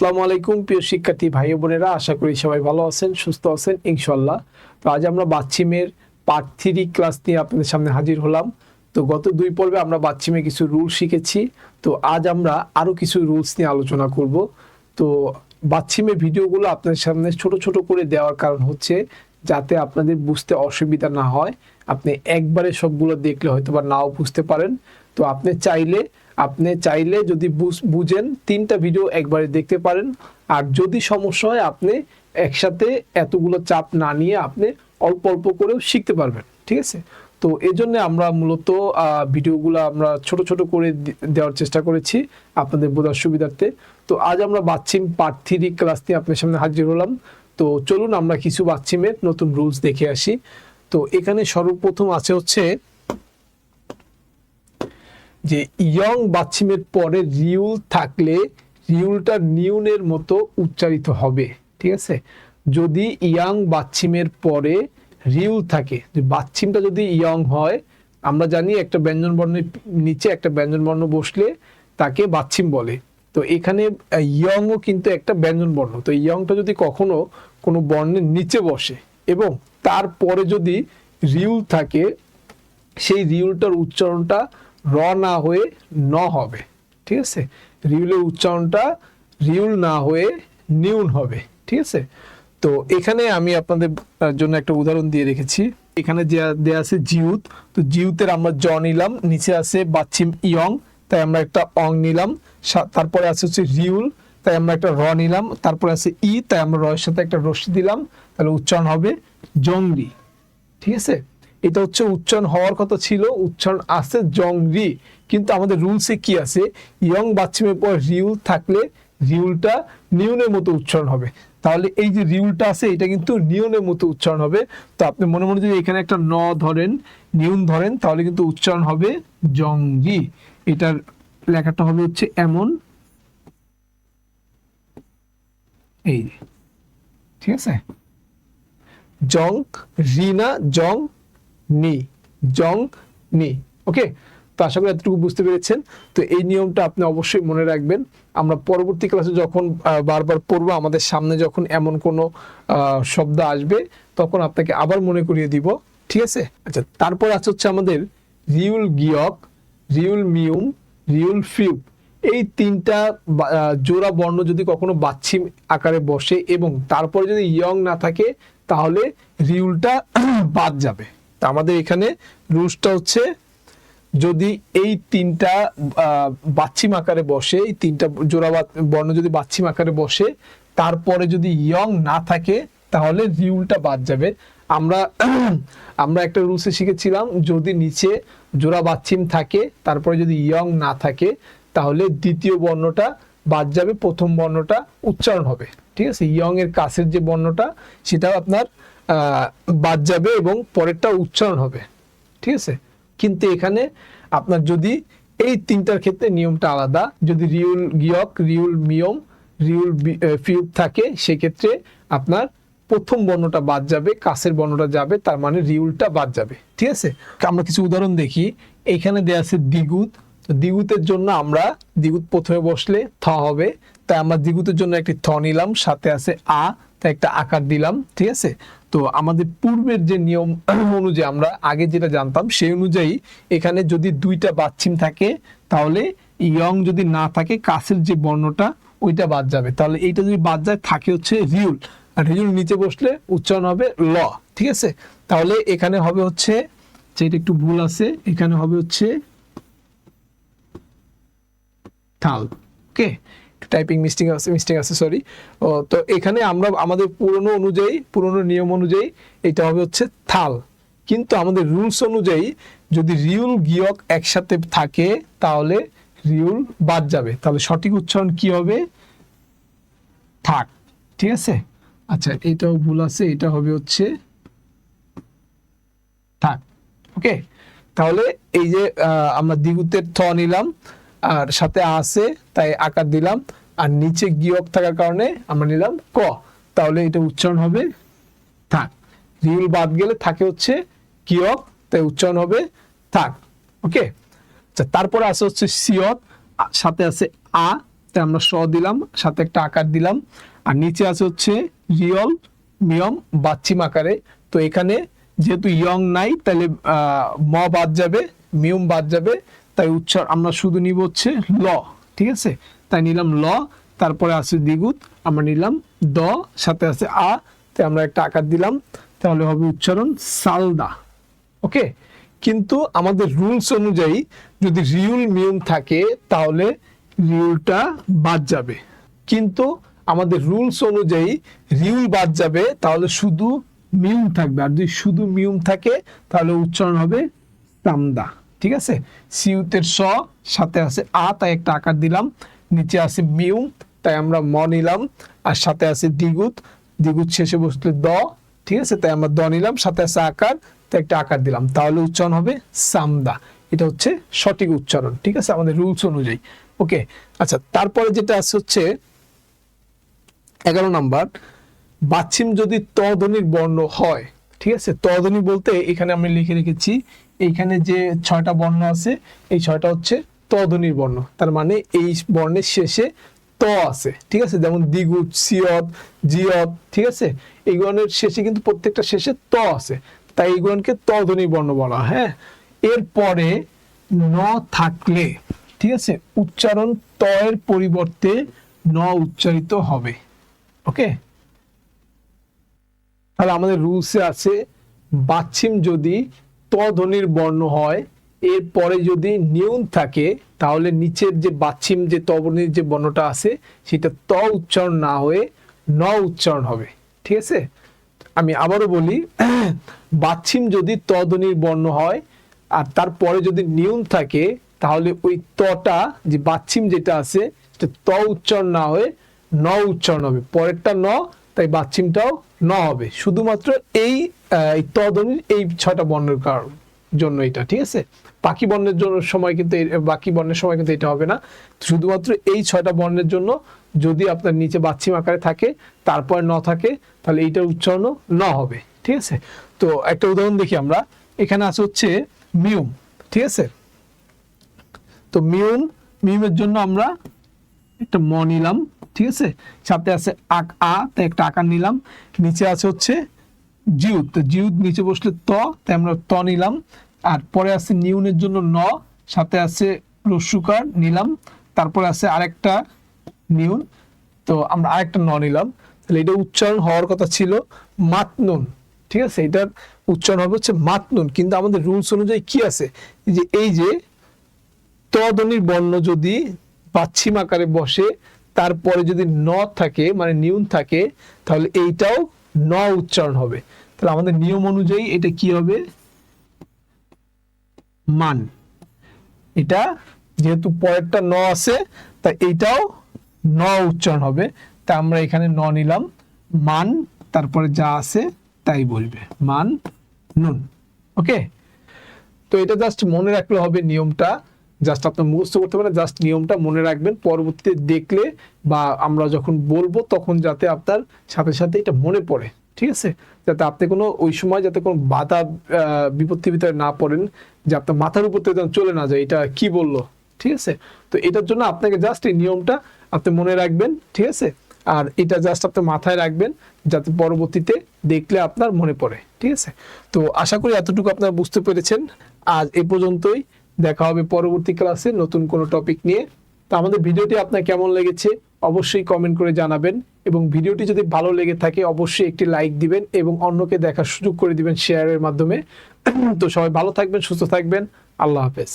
আসসালামু আলাইকুম, প্রিয় শিক্ষার্থী ভাই বোনেরা। আশা করি সবাই ভালো আছেন, সুস্থ আছেন ইনশাল্লাহ তো আজ আমরা বাচ্চিমের পার্ট থ্রি ক্লাস নিয়ে আপনাদের সামনে হাজির হলাম। তো গত দুই পর্বে আমরা বাচ্চিমে কিছু রুল শিখেছি। তো আজ আমরা আরও কিছু রুলস নিয়ে আলোচনা করব। তো বাচ্চিমের ভিডিওগুলো আপনাদের সামনে ছোট ছোট করে দেওয়ার কারণ হচ্ছে যাতে আপনাদের বুঝতে অসুবিধা না হয়। আপনি একবারে সবগুলো দেখলে হয়তো বা নাও বুঝতে পারেন। তো আপনি চাইলে আপনি চাইলে যদি বুঝ- বুঝেন, তিনটা ভিডিও একবারে দেখতে পারেন। আর যদি সমস্যা হয়, আপনি একসাথে এতগুলো চাপ না নিয়ে আপনি অল্প অল্প করেও শিখতে পারবেন, ঠিক আছে? তো এই জন্য আমরা মূলত ভিডিওগুলো আমরা ছোট ছোট করে দেওয়ার চেষ্টা করেছি আপনাদের বোঝার সুবিধার্থে। তো আজ আমরা বাচ্চিম পার্ট থ্রি ক্লাস নিয়ে আপনার সামনে হাজির হলাম। তো চলুন আমরা কিছু বাচ্চিমের নতুন রুলস দেখে আসি। তো এখানে সর্বপ্রথম আছে হচ্ছে যে ইয়ং বাচ্চিমের পরে রিউল থাকলে রিউলটা নিউনের মতো উচ্চারিত হবে, ঠিক আছে? যদি ইয়াং বাচ্চিমের পরে রিউল থাকে, যে বাচ্চিমটা যদি ইয়ং হয়, আমরা জানি একটা ব্যঞ্জন বর্ণের নিচে একটা ব্যঞ্জন বর্ণ বসলে তাকে বাচ্চিম বলে। তো এখানে ইয়ংও কিন্তু একটা ব্যঞ্জন বর্ণ। তো ইয়ংটা যদি কখনো কোনো বর্ণের নিচে বসে এবং তারপরে যদি রিউল থাকে, সেই রিউলটার উচ্চারণটা র না হয়ে ন হবে, ঠিক আছে? রিউলের উচ্চারণটা রিউল না হয়ে নিউন হবে, ঠিক আছে? তো এখানে আমি আপনাদের জন্য একটা উদাহরণ দিয়ে রেখেছি। এখানে যে, দেয়া আছে জিউত, তো জিউতের আমরা জ নিলাম, নিচে আছে বাচ্চিম ইয়ং, তাই আমরা একটা অং নিলাম তারপরে আছে হচ্ছে রিউল, তাই আমরা একটা র নিলাম, তারপরে আছে ই, তাই আমরা রয়ের সাথে একটা রশ্মি দিলাম, তাহলে উচ্চারণ হবে জংরি ঠিক আছে? এটা হচ্ছে উচ্চারণ হওয়ার কথা ছিল, উচ্চারণ আছে জংরি, কিন্তু আমাদের রুলসে কি আছে? ইয়ং বাচ্চিমের পর রিউল থাকলে রিউলটা নিউনের মতো উচ্চারণ হবে। তাহলে এই যে রিউলটা আছে, এটা কিন্তু নিউনের মতো উচ্চারণ হবে। তো আপনি মনে মনে যদি এখানে একটা ন ধরেন, নিউন ধরেন, তাহলে কিন্তু উচ্চারণ হবে জংরি। এটার লেখাটা হবে হচ্ছে এমন। এই, ঠিক আছে? জং রিনা জং নি, জং নি। ওকে তো আশা করি এতটুকু বুঝতে পেরেছেন। তো এই নিয়মটা আপনি অবশ্যই মনে রাখবেন। আমরা পরবর্তী ক্লাসে যখন বারবার পড়ব, আমাদের সামনে যখন এমন কোনো শব্দ আসবে, তখন আপনাকে আবার মনে করিয়ে দিব। ঠিক আছে? আচ্ছা তারপর আছে হচ্ছে আমাদের রিউল গিয়ক, রিউল মিউম, রিউল ফিউ এই তিনটা জোড়া বর্ণ যদি কখনো বাচ্ছিম আকারে বসে এবং তারপরে যদি ইয়ং না থাকে, তাহলে রিউলটা বাদ যাবে। তা আমাদের এখানে রুলসটা হচ্ছে যদি এই তিনটা বাচ্চিম আকারে বসে, এই তিনটা জোড়া বর্ণ যদি বাচ্চিম আকারে বসে, তারপরে যদি ইয়ং না থাকে, তাহলে রিউলটা বাদ যাবে। আমরা আমরা একটা রুলসে শিখেছিলাম, যদি নিচে জোড়া বাচ্চিম থাকে, তারপরে যদি ইয়ং না থাকে, তাহলে দ্বিতীয় বর্ণটা বাদ যাবে, প্রথম বর্ণটা উচ্চারণ হবে। ঠিক আছে? ইয়ং এর কাছের যে বর্ণটা, সেটাও আপনার বাদ যাবে এবং পরেরটা উচ্চারণ হবে। ঠিক আছে? কিন্তু এখানে আপনার যদি এই তিনটার ক্ষেত্রে নিয়মটা আলাদা, যদি রিউল গিয়ক, রিউল মিয়ম, রিউল ফিউব থাকে, সেক্ষেত্রে আপনার প্রথম বর্ণটা বাদ যাবে, কাছের বর্ণটা যাবে, তার মানে রিউলটা বাদ যাবে। ঠিক আছে? আমরা কিছু উদাহরণ দেখি। এখানে দেয়া আছে দ্বিগুত। দ্বিগুতের জন্য আমরা দ্বিগুত প্রথমে বসলে থ হবে। তাই আমরা দ্বিগুতের জন্য একটি থ নিলাম, সাথে আছে আ। তাই একটা আকার দিলাম, ঠিক আছে? তো আমাদের পূর্বের যে নিয়ম অনুযায়ী আমরা আগে যেটা জানতাম, সেই অনুযায়ী এখানে যদি দুইটা বাচ্চিম থাকে, তাহলে ইয়ং যদি না থাকে, কাছের যে বর্ণটা, ওইটা বাদ যাবে। তাহলে এইটা যদি বাদ যায়, থাকে হচ্ছে রিউল। আর রিউল নিচে বসলে উচ্চারণ হবে ল, ঠিক আছে? তাহলে এখানে হবে হচ্ছে, যেটা একটু ভুল আছে, এখানে হবে হচ্ছে, থাল, ওকে? টাইপিং মিস্টেক আছে মিস্টেক আছে সরি তো এখানে আমরা, আমাদের পুরনো অনুযায়ী, পুরনো নিয়ম অনুযায়ী এটা হবে হচ্ছে থাল। কিন্তু আমাদের রুলস অনুযায়ী যদি রিউল, গিয়ক একসাথে থাকে, তাহলে রিউল বাদ যাবে। তাহলে সঠিক উচ্চারণ কি হবে? থাক। ঠিক আছে? আচ্ছা এটাও ভুল আছে, এটা হবে হচ্ছে থাক। ওকে? তাহলে এই যে আমরা দ্বিগুতের থ নিলাম। আর সাথে আছে, তাই আকার দিলাম। আর নিচে গিয়ক থাকার কারণে আমরা নিলাম ক। তাহলে এটা উচ্চারণ হবে থাক। রিউল বাদ গেলে থাকে হচ্ছে কিয়ক তাই উচ্চারণ হবে থাক। ওকে? আচ্ছা তারপরে আছে হচ্ছে সিয়ত সাথে আছে আ, তাই আমরা স দিলাম, সাথে একটা আকার দিলাম। আর নিচে আছে হচ্ছে রিয়ল, মিয়ম বাচ্চিম আকারে। তো এখানে যেহেতু ইয়ং নাই, তাহলে ম বাদ যাবে, মিয়ম বাদ যাবে। তাই উচ্চার, আমরা শুধু নিব হচ্ছে ল, ঠিক আছে? তাই নিলাম ল, তারপরে আছে দ্বিগুত আমরা নিলাম দ, সাথে আছে আ, তাই আমরা একটা আকার দিলাম, তাহলে হবে উচ্চারণ সালদা, ওকে? কিন্তু আমাদের রুলস অনুযায়ী যদি রিউল মিউম থাকে, তাহলে রিউলটা বাদ যাবে। কিন্তু আমাদের রুলস অনুযায়ী রিউল বাদ যাবে, তাহলে শুধু মিউম থাকবে। আর যদি শুধু মিউম থাকে, তাহলে উচ্চারণ হবে সামদা। ঠিক আছে? সিউতের স, সাথে আছে আ, তাই একটা আকার দিলাম। নিচে আছে মিউ, তাই আমরা ম নিলাম। আর সাথে আছে দ্বিগুত দ্বিগুত শেষে বসলে দ, ঠিক আছে? তাই আমরা দ নিলাম, সাথে আছে আকার, তাই একটা আকার দিলাম। তাহলে উচ্চারণ হবে সামদা। এটা হচ্ছে সঠিক উচ্চারণ, ঠিক আছে? আমাদের রুলস অনুযায়ী। ওকে আচ্ছা তারপরে যেটা আছে হচ্ছে এগারো নাম্বার। বাচ্ছিম যদি তধ্বনির বর্ণ হয় ঠিক আছে? তধ্বনি বলতে এখানে আমি লিখে রেখেছি, এইখানে যে ছয়টা বর্ণ আছে, এই ছয়টা হচ্ছে তধ্বনির বর্ণ। তার মানে এই বর্ণের শেষে ত আছে, ঠিক আছে? যেমন দ্বিগুত সিয়ত জিয়ত ঠিক আছে? এইগুলোর শেষে কিন্তু প্রত্যেকটা শেষে ত আছে। তাই এইগুলোকে তধ্বনি বর্ণ বলা হ্যাঁ? এরপরে ন থাকলে, ঠিক আছে? উচ্চারণ ত এর পরিবর্তে ন উচ্চারিত হবে, ওকে? তাহলে আমাদের রুলসে আছে, বাচ্ছিম যদি ত ধ্বনির বর্ণ হয়, এরপরে যদি নিউন থাকে, তাহলে নিচের যে বাচ্ছিম যে তবনির যে বর্ণটা আছে, সেটা ত উচ্চারণ না হয়ে ন উচ্চারণ হবে। ঠিক আছে? আমি আবারও বলি, বাচ্ছিম যদি ত ধ্বনির বর্ণ হয়, আর তারপরে যদি নিউন থাকে, তাহলে ওই তটা, যে বাচ্ছিম যেটা আছে, সেটা ত উচ্চারণ না হয়ে ন উচ্চারণ হবে। পরেরটা ন তাই বাচ্চিমটাও ন হবে। শুধুমাত্র এই তদনির এই ছয়টা বর্ণের কারণ জন্য এটা, ঠিক আছে? বাকি বর্ণের জন্য সময় কিন্তু বাকি বর্ণের সময় কিন্তু এটা হবে না। শুধুমাত্র এই ছয়টা বর্ণের জন্য যদি আপনার নিচে বাচ্চিম আকারে থাকে, তারপর ন থাকে, তাহলে এইটার উচ্চারণও ন হবে, ঠিক আছে? তো একটা উদাহরণ দেখি আমরা। এখানে আছে হচ্ছে মিউম, ঠিক আছে? তো মিউম, মিউমের জন্য আমরা একটা ম নিলাম। ঠিক আছে? সাথে আছে আক আ, তাই একটা আকার নিলাম। নিচে আছে হচ্ছে জিউত তো জিউত নিচে বসলে ত, তাই আমরা ত নিলাম। আর পরে আছে নিউনের জন্য ন, সাথে আছে রস্যুকার নিলাম। তারপরে আছে আরেকটা নিউন। তো আমরা আরেকটা ন নিলাম। তাহলে এটা উচ্চারণ হওয়ার কথা ছিল মাতনুন। ঠিক আছে? এটার উচ্চারণ হবে হচ্ছে মাতনুন। কিন্তু আমাদের রুলস অনুযায়ী কি আছে? যে, এই যে তদনির বর্ণ যদি পাচ্ছিম আকারে বসে তারপরে যদি ন থাকে মানে নিউন থাকে, তাহলে এইটাও ন উচ্চারণ হবে। তাহলে আমাদের নিয়ম অনুযায়ী এটা কি হবে? মান। এটা যেহেতু পরেরটা ন আছে, তা এইটাও ন উচ্চারণ হবে। তা আমরা এখানে ন নিলাম। মান, তারপরে যা আছে তাই বলবে। মান, নুন। ওকে? তো এটা জাস্ট মনে রাখলে হবে নিয়মটা। জাস্ট আপনার মুখস্থ করতে পারেন জাস্ট নিয়মটা মনে রাখবেন পরবর্তীতে দেখলে বা আমরা যখন বলব তখন যাতে আপনার সাথে সাথে এটা মনে পড়ে ঠিক আছে? যাতে আপনি কোনো ওই সময় যাতে কোনো বাধা আহ, বিপত্তির ভিতরে না পড়েন যে আপনার মাথার উপর থেকে চলে না যায় এটা কি বলল ঠিক আছে? তো এটার জন্য আপনাকে জাস্ট এই নিয়মটা আপনি মনে রাখবেন ঠিক আছে? আর এটা জাস্ট আপনি মাথায় রাখবেন যাতে পরবর্তীতে দেখলে আপনার মনে পড়ে ঠিক আছে? তো আশা করি এতটুকু আপনারা বুঝতে পেরেছেন। আজ এ পর্যন্তই। দেখা হবে পরবর্তী ক্লাসে নতুন কোনো টপিক নিয়ে। তো আমাদের ভিডিওটি আপনার কেমন লেগেছে অবশ্যই কমেন্ট করে জানাবেন এবং ভিডিওটি যদি ভালো লেগে থাকে অবশ্যই একটি লাইক দিবেন এবং অন্যকে দেখার সুযোগ করে দিবেন শেয়ারের মাধ্যমে। তো সবাই ভালো থাকবেন, সুস্থ থাকবেন। আল্লাহ হাফেজ।